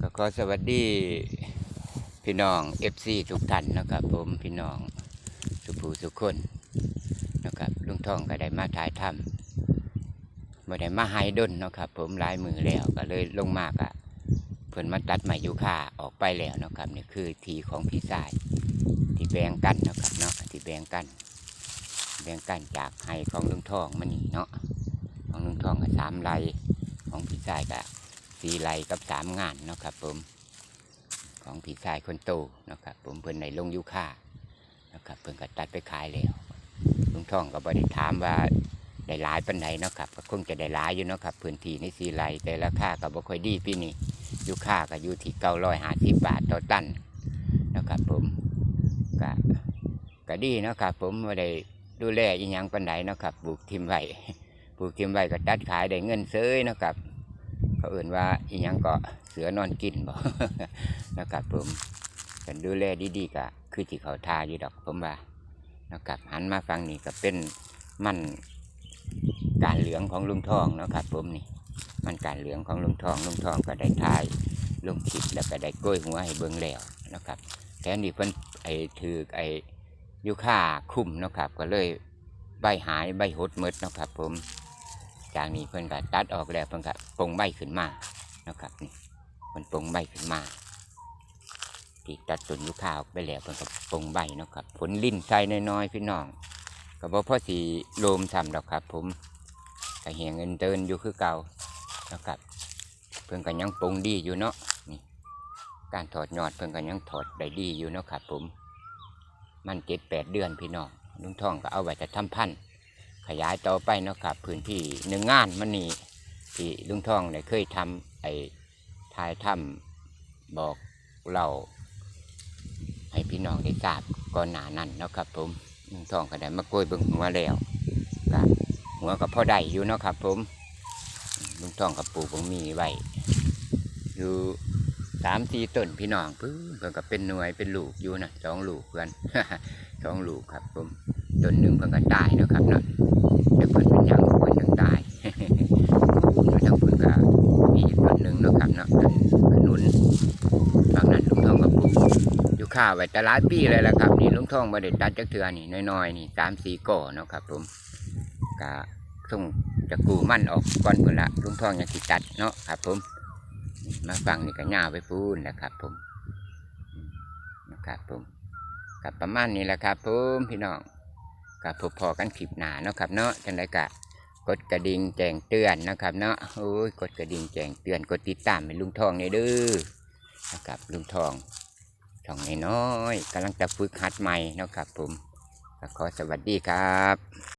ก็ขอสวัสดีพี่น้องเอฟซีทุกท่านนะครับ ผมพี่น้องสุภูสุคนนะครับลุงทองก็ได้มาถ่ายทำมาได้มาไฮดนนะครับ ผมลายมือแล้วก็เลยลงมากอะเพิ่นมาตัดไม้ยูคาออกไปแล้วนะครับนี่คือทีของพี่สายที่แบ่งกันนะครับเนาะที่แบ่งกัน แบ่งกันจากไฮของลุงทองมันนี่เนาะของลุงทองก็สามไรของพี่สายก็ สี่ไร่กับสามงานเนาะครับผมของพี่ชายคนโตเนาะครับผมเพิ่นในลงยูค่านะครับเพิ่นก็ตัดไปขายแล้วลุงท่องก็บ่ได้ถามว่าได้หลายปันไหนเนาะครับก็คงจะได้หลายอยู่เนาะครับพื้นที่ในสี่ไร่แต่ราคาก็บ่ค่อยดีปีนี้ยูค่าก็อยู่ที่เก้าร้อยห้าสิบบาทต่อตันเนาะครับผมก็ก็ดีเนาะครับผมบ่ได้ดูแลอีหยังปันไหนเนาะครับปลูกทิมไว้ปลูกทิมไว้ก็ตัดขายได้เงินเซยเนาะครับ เขาเอื่นว่าอีหยังก็เสือนอนกินบ่นะครับผมกันดูแลดีๆก็คือที่เขาทาอยู่ดอกผมว่านะครับหันมาฟังนี่ก็เป็นมันการเหลืองของลุงทองนะครับผมนี่ มันการเหลืองของลุงทองลุงทองก็ได้ทายลงคลิปแล้วก็ได้กล้วยหัวให้เบิ่งแล้วนะครับแทนที่เพิ่นไอ้ถือไอ้ยุค่าคุ้มนะครับ ก็เลยใบหายใบหดหมดนะครับผม จากนี้เพิ่นก็ตัดออกแล้วเพิ่นก็ปงใบขึ้นมานะครับนี่เพิ่นปงใบขึ้นมาที่ตัดต้นยูคาออกไปแล้วเพิ่นก็ปงใบนะครับ ผลลิ้นใส่น้อยๆพี่น้องก็บ่พอสีโลมซ้ำดอกครับ ผมก็เหียเงินเดินอยู่คือเก่านะครับ เพิ่นก็ยังปงดีอยู่เนาะนี่การถอดยอดเพิ่นก็ยังถอดได้ดีอยู่เนาะครับ ผม มันเจ็ดแปดเดือนพี่น้องลุงทองก็เอาไว้จะทำพันธุ์ ขยายต่อไปเนาะครับพื้นที่หนึ่งงานมันนี่ที่ลุงทองเนี่ยเคยทำไอ้ทายถ้ำบอกเราให้พี่น้องได้ทราบก่อนหน้านั้นเนาะครับผมลุงทองก็ได้มาโกยเบิ่งหัวแล้วก็หัวกับพ่อได้อยู่เนาะครับผมลุงทองกับปลูกบงมีไว้อยู่สามสี่ต้นพี่น้องเพิ่นก็เป็นหน่วยเป็นลูกอยู่นะสองลูกเพื่อนสองลูกครับผม ต้นหนึ่งเพิ่นก็ตายเนาะครับเนาะเดี๋ยวเพิ่นเป็นยังเพิ่นยังตายแล้วทั้งเพิ่นก็มีอีกต้นหนึ่งเนาะครับเนาะต้นขนุนฝั่งนั้นลุงทองก็ปลูกอยู่ข้าวไว้แต่หลายปีเลยแหละครับ นี่ลุงทองบ่ได้ตัดจักเทื่อนี่น้อยๆนี่สามสี่ก่อเนาะครับผมก็ส่งจะกูมั่นออกก่อนพุ่นละลุงทองยังสิดตัดเนาะครับผมมาฟังนี่ก็ย่าไปพูนแหละครับผมนะครับผมกับประมาณนี้แหละครับผมพี่น้อง กับพบพอกันคลิปหนาเนาะครับเนาะจังไดกะกดกระดิ่งแจ้งเตือนนะครับเนาะโอ้ยกดกระดิ่งแจ้งเตือนกดติดตามให้ลุงทองนี่เด้อนะครับลุงทองทองน้อยๆกำลังจะฝึกหัดใหม่นะครับผมขอสวัสดีครับ